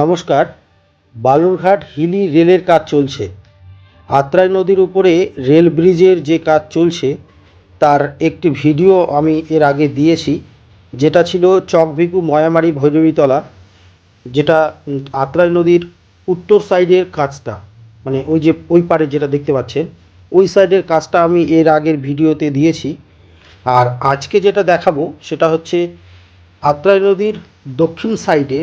নমস্কার, বালুরঘাট হিলি রেলের কাজ চলছে। আত্রাই নদীর উপরে রেল ব্রিজের যে কাজ চলছে, তার একটি ভিডিও আমি এর আগে দিয়েছি, যেটা ছিল চকভিকু ময়ামারি ভৈরবীতলা, যেটা আত্রাই নদীর উত্তর সাইডের কাজটা মানে ওই যে ওই পারে যেটা দেখতে পাচ্ছেন, ওই সাইডের কাজটা আমি এর আগের ভিডিওতে দিয়েছি। আর আজকে যেটা দেখাবো, সেটা হচ্ছে আত্রাই নদীর দক্ষিণ সাইডে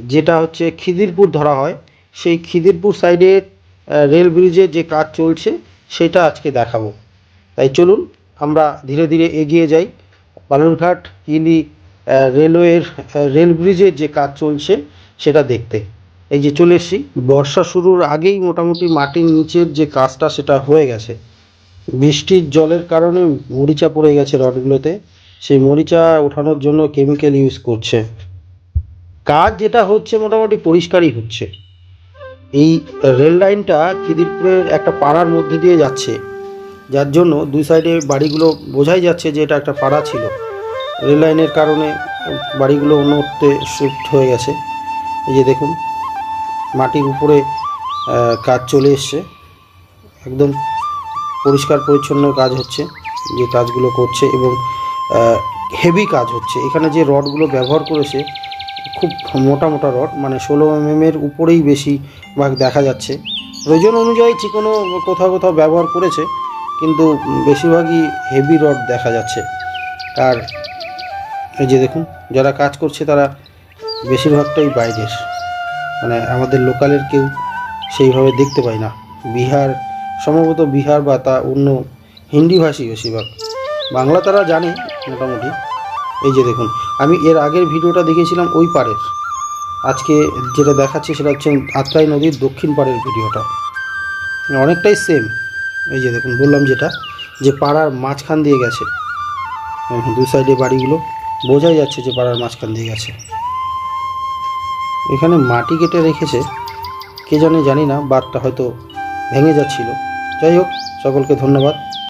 যেটা হচ্ছে খিদিরপুর ধরা হয় সেই খিদিরপুর সাইডে রেল ব্রিজের যে কাজ চলছে সেটা আজকে দেখাবো। তাই চলুন আমরা ধীরে ধীরে এগিয়ে যাই। বালুরঘাট আহ, রেলওয়ের রেল ব্রিজের যে কাজ চলছে সেটা দেখতে। এই যে চলে এসছি বর্ষা শুরুর আগেই মোটামুটি মাটির নিচের যে কাজটা সেটা হয়ে গেছে। বৃষ্টির জলের কারণে মরিচা পড়ে গেছে রডগুলোতে। সেই মরিচা ওঠানোর জন্য কেমিক্যাল ইউজ করছে। কাজ যেটা হচ্ছে মোটামুটি পরিষ্কারই হচ্ছে। এই রেল লাইনটা খিদিরপুরের একটা পাড়ার মধ্যে দিয়ে যাচ্ছে। যার জন্য দুই সাইডে বাড়িগুলো বোঝাই যাচ্ছে যে এটা একটা পাড়া ছিল। রেল লাইনের কারণে বাড়িগুলো অন্যত্রে শিফট হয়ে গেছে। এই যে দেখুন, মাটির উপরে কাজ চলে এসছে। একদম পরিষ্কার পরিচ্ছন্ন কাজ হচ্ছে, যে কাজগুলো করছে এবং হেভি কাজ হচ্ছে। এখানে যে রডগুলো ব্যবহার করেছে খুব মোটা মোটা রড মানে ষোলো এম এর উপরেই বেশি ভাগ দেখা যাচ্ছে। প্রয়োজন অনুযায়ী চিকনো কোথাও কোথাও ব্যবহার করেছে, কিন্তু বেশিরভাগই হেভি রড দেখা যাচ্ছে। আর এই যে দেখুন, যারা কাজ করছে তারা বেশিরভাগটাই বাইরের। মানে আমাদের লোকালের কেউ সেইভাবে দেখতে পাই না। বিহার, সম্ভবত বিহার বা তা অন্য হিন্দিভাষী বেশিরভাগ। বাংলা তারা জানে মোটামুটি। এই যে দেখুন, আমি এর আগের ভিডিওটা দেখেছিলাম ওই পারের আজকে যেটা দেখাচ্ছি সেটা হচ্ছে আত্রাই নদীর দক্ষিণ পাড়ের ভিডিওটা। অনেকটাই সেম এই যে দেখুন, বললাম যেটা, যে পাড়ার মাঝখান দিয়ে গেছে। দু সাইডে বাড়িগুলো, বোঝাই যাচ্ছে যে পাড়ার মাঝখান দিয়ে গেছে। এখানে মাটি কেটে রেখেছে, কে জানে জানি না, বাঁধটা হয়তো ভেঙে যাচ্ছিল। যাই হোক, সকলকে ধন্যবাদ।